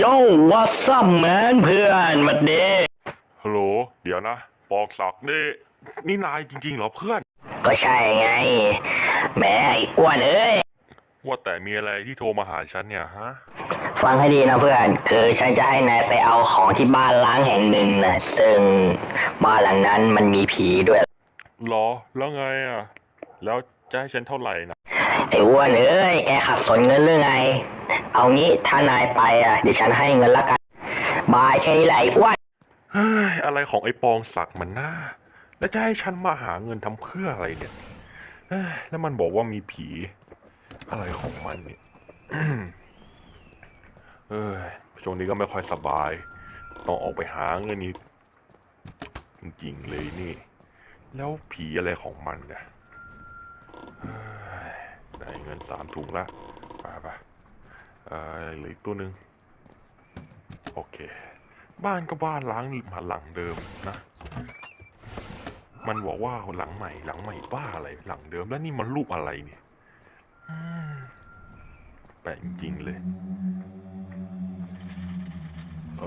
โย่วัสซัมแมนเพื่อนมาเด้ฮัลโหล เดี๋ยวนะ ปอกศักดิ์นี่นี่นายจริงๆเหรอเพื่อน ก็ใช่ไงแหม่ไอ้อ้วนเอ้ย ว่าแต่มีอะไรที่โทรมาหาฉันเนี่ยฮะ ฟังให้ดีนะเพื่อน คือฉันจะให้นายไปเอาของที่บ้านล้างแห่งหนึ่งนะซึ่งบ้านหลังนั้นมันมีผีด้วยหรอ แล้วไงอะ แล้ว จะให้ฉันเท่าไหร่นะไอ้อ้วนเอ้ยแกขัดสนเงินหรือไง เอางี้ถ้านายไปอะเดี๋ยวฉันให้เงินละกันบายแค่นี้แหละไอ้อ้วนเฮ้ยอะไรของไอ้ปองศักดิ์มันน่าแล้วจะให้ฉันมาหาเงินทำเพื่ออะไรเนี่ยเอ้ยแล้วมันบอกว่ามีผี อะไรของมันเนี่ยเอ้ยช่วงนี้ก็ไม่ค่อยสบาย ต้องออกไปหาเงินนี่จริงๆเลยนี่ แล้วผีอะไรของมันเนี่ยเอ้ย ได้เงินสามถุงละไปไปเออเหลืออีกตัวหนึ่งโอเค บ้านก็บ้านล้างมาหลังเดิมนะ มันบอกว่าหลังใหม่ หลังใหม่บ้าอะไรหลังเดิมแล้วนี่มันรูปอะไรเนี่ยแปลกจริงเลย เอ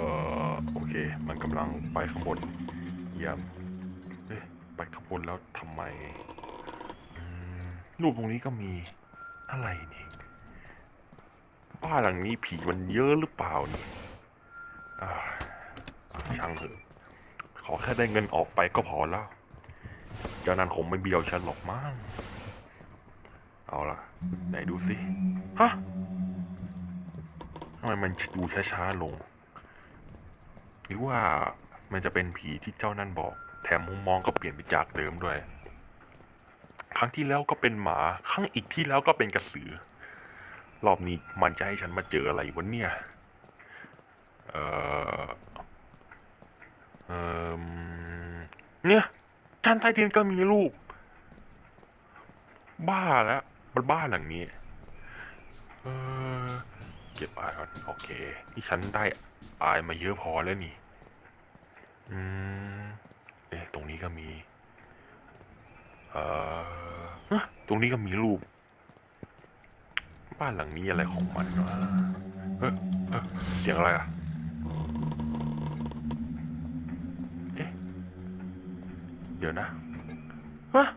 อโอเค มันกำลังไปข้างบนเยี่ยมไปข้างบนแล้วทำไมอืม รูปตรงนี้ก็มีอะไรนี่บ้านหลังนี้ผีมันเยอะหรือเปล่านี่ช่างเถอะขอแค่ได้เงินออกไปก็พอแล้ว เจ้านั้นคงไม่เบียวฉันหรอกมั้งเอาล่ะ ไหนดูสิ ฮะทำไมมันดูช้าๆลง หรือว่ามันจะเป็นผีที่เจ้านั่นบอก แถมมุมมองก็เปลี่ยนไปจากเดิมด้วย รั้งที่แล้วก็เป็นหมาครั้งอีกที่แล้วก็เป็นกระสือ รอบนี้มันจะให้ฉันมาเจออะไรวะเนี่ย เออเออเนี่ยจานใต้ดินก็มีรูป บ้าแล้วมันบ้าหลังนี้ เออเก็บอายก่อนโอเคนี่ฉันได้อายมาเยอะพอแล้วนี่ อืม เอ๊ะ ตรงนี้ก็มี เออตรงนี้ก็มีรูป บ้านหลังนี้อะไรของมันวะเออเออเสียงอะไรอะเอ๊ะเดี๋ยวนะฮะ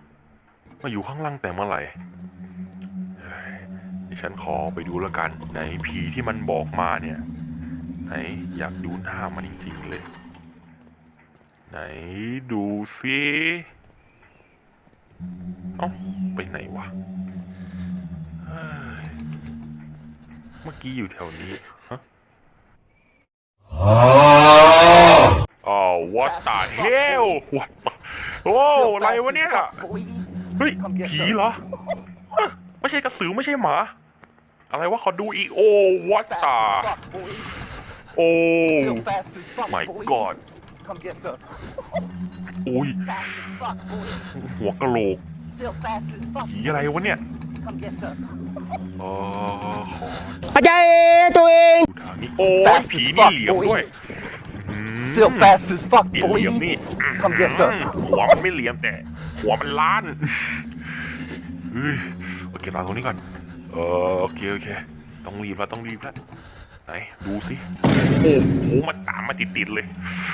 มาอยู่ข้างล่างแต่เมื่อไหร่ฉันขอไปดูแล้วกัน ไหนผีที่มันบอกมาเนี่ย ไหนอยากดูหน้ามันจริง ๆ เลย ไหนดูสิ เอ้าไปไหนวะเฮ้ยเมื่อกี้อยู่แถวนี้ฮะอ๋อ what the hell what the โอ้อะไรวะเนี่ย เฮ้ย ผีเหรอฮะไม่ใช่กระสือไม่ใช่หมา อะไรวะขอดูอีก โอ้ what the โอ้ my god อุ้ยหัวกะโหลกผีอะไรวะเนี่ยเออขออาจารย์ตัวเอง ดูทางนี้โอ้ยผีนี่เหลี่ยมด้วย Still fast as fuck เห boy ลี่ยมนี่ Come get some หัวมันไม่เหลี่ยมแต่ หัวมันล้านเฮ้ยโอเคตามตรงนี้ก่อน เออโอเคโอเค ต้องรีบแล้วต้องรีบแล้วไหนดูสิโอ้โหมันตามมาติดๆเลยสต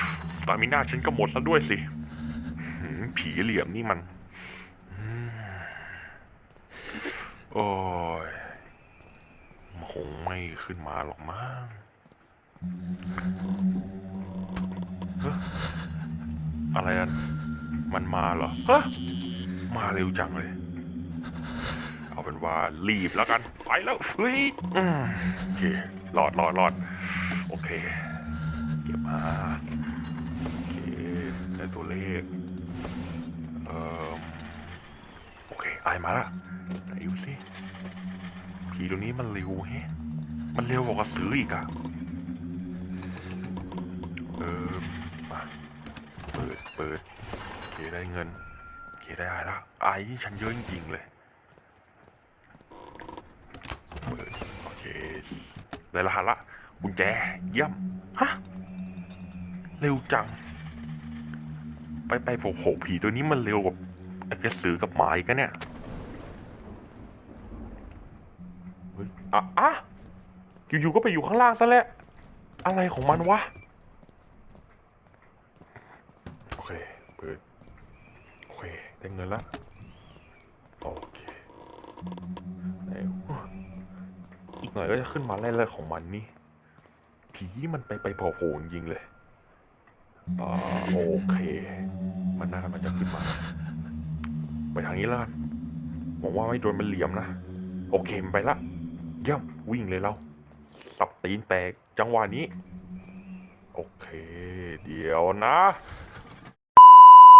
ามิน่าฉันก็หมดแล้วด้วยสิ ผีเหลี่ยมนี่มัน โอ้ยมันคงไม่ขึ้นมาหรอกมั้งอะไรอะมันมาเหรอฮะมาเร็วจังเลย เอาเป็นว่ารีบแล้วกัน ไปแล้วเฮ้ยโอเครอดรอดรอด โอเค เก็บมา ตัวเลขเออโอเคไอมาละไหนดูสิผีตัวนี้มันเร็วแฮะมันเร็วกว่ากระสืออีกอะเออมาเปิดเปิดโอเคได้เงินโอเคได้ไอละไอายนี่ฉันเยอะจริงๆเลยเปิดโอเคได้รหัสละกุญแจเยี่ยมฮะเร็วจัง ไปไปโผล่ผีตัวนี้มันเร็วกว่าไอ้กระสือกับหมาอีกนะเนี่ยอะอะอยู่ๆก็ไปอยู่ข้างล่างซะแล้ว อะไรของมันวะ โอเค เปิด โอเค ได้เงินละโอเคไหนอีกหน่อยก็จะขึ้นมาไล่เลืของมันนี่ ผีมันไปไปโผล่ๆจริงๆเลย อ่าโอเค มันน่ามันจะขึ้นมา ไปทางนี้แล้วกันหวังว่าไม่โดนมันเหลี่ยมนะ โอเคมันไปละเยี่ยมวิ่งเลยเราสับตีนแตกจังหวะนี้ โอเค เดี๋ยวนะ